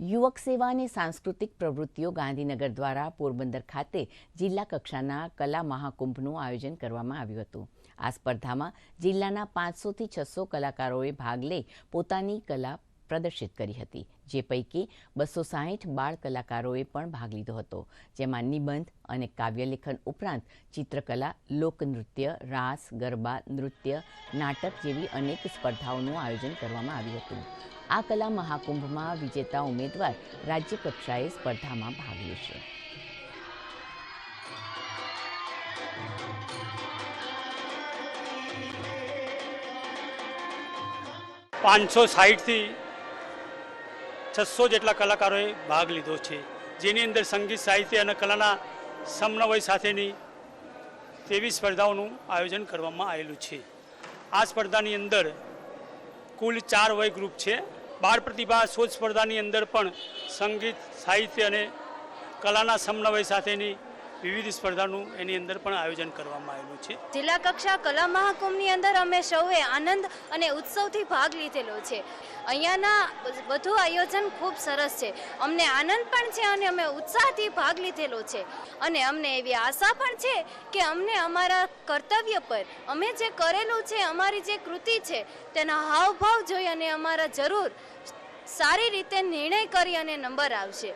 યુવક સેવા અને સાંસ્કૃતિક પ્રવૃત્તિઓ ગાંધીનગર દ્વારા પોરબંદર ખાતે જિલ્લા કક્ષાના કલા મહાકુંભનું આયોજન કરવામાં આવ્યું હતું. આ સ્પર્ધામાં જિલ્લાના પાંચસોથી છસો કલાકારોએ ભાગ લઈ પોતાની કલા પ્રદર્શિત કરી હતી, જે પૈકી બસો સાહીઠ બાળ કલાકારોએ પણ ભાગ લીધો હતો, જેમાં નિબંધ અને કાવ્યલેખન ઉપરાંત ચિત્રકલા, લોકનૃત્ય, રાસ, ગરબા, નૃત્ય, નાટક જેવી અનેક સ્પર્ધાઓનું આયોજન કરવામાં આવ્યું હતું. આ કલા મહાકુંભમાં વિજેતા ઉમેદવાર રાજ્ય કક્ષાએ સ્પર્ધામાં ભાગ લેશે. પાંચસો સાહીઠથી છસો જેટલા કલાકારોએ ભાગ લીધો છે. જેની અંદર સંગીત, સાહિત્ય અને કલાના સમન્વય સાથેની તેવી સ્પર્ધાઓનું આયોજન કરવામાં આવેલું છે. આ સ્પર્ધાની અંદર કુલ ચાર વય ગ્રુપ છે. બાળ પ્રતિભા શોધ સ્પર્ધાની અંદર પણ સંગીત, સાહિત્ય અને કલાના સમન્વય સાથેની વિવિધ સ્પર્ધાનું એની અંદર પણ આયોજન કરવામાં આવેલું છે. જિલ્લા કક્ષા કલા મહાકુંભની અંદર અમે સૌએ આનંદ અને ઉત્સવથી ભાગ લીધેલો છે. અહીંયાના બધું આયોજન ખૂબ સરસ છે. અમને આનંદ પણ છે અને અમે ઉત્સાહથી ભાગ લીધેલો છે. અને અમને એવી આશા પણ છે કે અમને અમારા કર્તવ્ય પર, અમે જે કરેલું છે, અમારી જે કૃતિ છે, તેના હાવભાવ જોઈ અને અમારા જરૂર સારી રીતે નિર્ણય કરી અને નંબર આવશે.